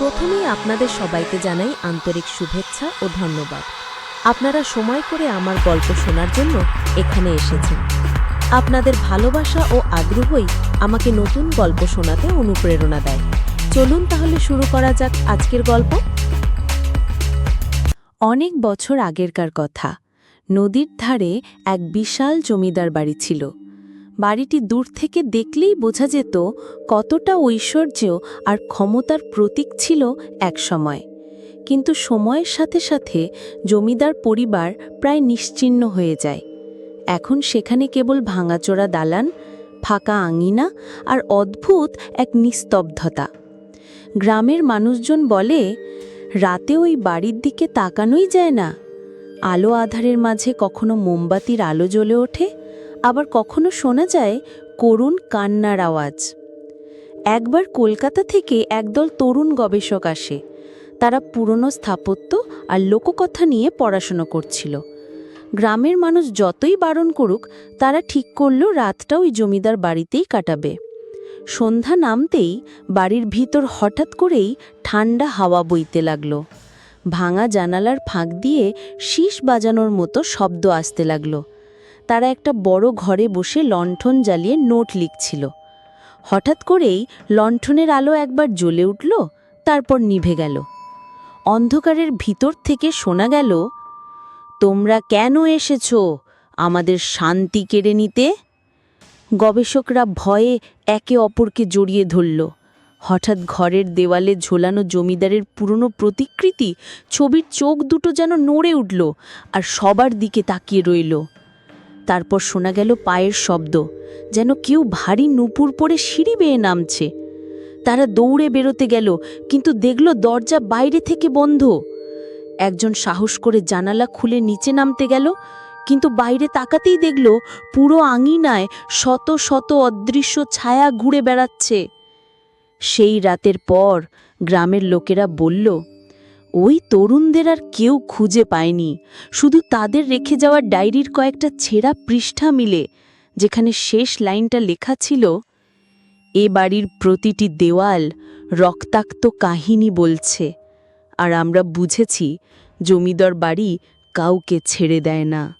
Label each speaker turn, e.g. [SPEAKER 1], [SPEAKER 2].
[SPEAKER 1] প্রথমেই আপনাদের সবাইকে জানাই আন্তরিক শুভেচ্ছা ও ধন্যবাদ। আপনারা সময় করে আমার গল্প শোনার জন্য এখানে এসেছেন। আপনাদের ভালোবাসা ও আগ্রহই আমাকে নতুন গল্প শোনাতে অনুপ্রেরণা দেয়। চলুন তাহলে শুরু করা যাক আজকের গল্প। অনেক বছর আগেরকার কথা। নদীর ধারে এক বিশাল জমিদার বাড়ি ছিল। বাড়িটি দূর থেকে দেখলেই বোঝা যেত কতটা ঐশ্বর্য আর ক্ষমতার প্রতীক ছিল একসময়। কিন্তু সময়ের সাথে সাথে জমিদার পরিবার প্রায় নিশ্চিহ্ন হয়ে যায়। এখন সেখানে কেবল ভাঙাচোরা দালান, ফাঁকা আঙিনা আর অদ্ভুত এক নিস্তব্ধতা। গ্রামের মানুষজন বলে, রাতে ওই বাড়ির দিকে তাকানোই যায় না। আলো আধারের মাঝে কখনো মোমবাতির আলো জ্বলে ওঠে আবার কখনো শোনা যায় করুণ কান্নার আওয়াজ। একবার কলকাতা থেকে একদল তরুণ গবেষক আসে। তারা পুরনো স্থাপত্য আর লোককথা নিয়ে পড়াশোনা করছিল। গ্রামের মানুষ যতই বারণ করুক, তারা ঠিক করল রাতটা ওই জমিদার বাড়িতেই কাটাবে। সন্ধ্যা নামতেই বাড়ির ভিতর হঠাৎ করেই ঠান্ডা হাওয়া বইতে লাগল। ভাঙা জানালার ফাঁক দিয়ে শীষ বাজানোর মতো শব্দ আসতে লাগল। তারা একটা বড় ঘরে বসে লণ্ঠন জ্বালিয়ে নোট লিখছিল। হঠাৎ করেই লণ্ঠনের আলো একবার জ্বলে উঠল, তারপর নিভে গেল। অন্ধকারের ভিতর থেকে শোনা গেল, তোমরা কেন এসেছ? আমাদের শান্তি কেড়ে নিতে? গবেষকরা ভয়ে একে অপরকে জড়িয়ে ধরল। হঠাৎ ঘরের দেওয়ালে ঝোলানো জমিদারের পুরনো প্রতিকৃতি, ছবির চোখ দুটো যেন নড়ে উঠল আর সবার দিকে তাকিয়ে রইল। তারপর শোনা গেল পায়ের শব্দ, যেন কেউ ভারী নুপুর পরে সিঁড়ি বেয়ে নামছে। তারা দৌড়ে বেরোতে গেল, কিন্তু দেখল দরজা বাইরে থেকে বন্ধ। একজন সাহস করে জানালা খুলে নিচে নামতে গেল, কিন্তু বাইরে তাকাতেই দেখল পুরো আঙিনায় শত শত অদৃশ্য ছায়া ঘুরে বেড়াচ্ছে। সেই রাতের পর গ্রামের লোকেরা বলল ওই তরুণদের আর কেউ খুঁজে পায়নি। শুধু তাদের রেখে যাওয়া ডায়েরির কয়েকটা ছেঁড়া পৃষ্ঠা মিলে, যেখানে শেষ লাইনটা লেখা ছিল, এ বাড়ির প্রতিটি দেওয়াল রক্তাক্ত কাহিনী বলছে, আর আমরা বুঝেছি জমিদার বাড়ি কাউকে ছেড়ে দেয় না।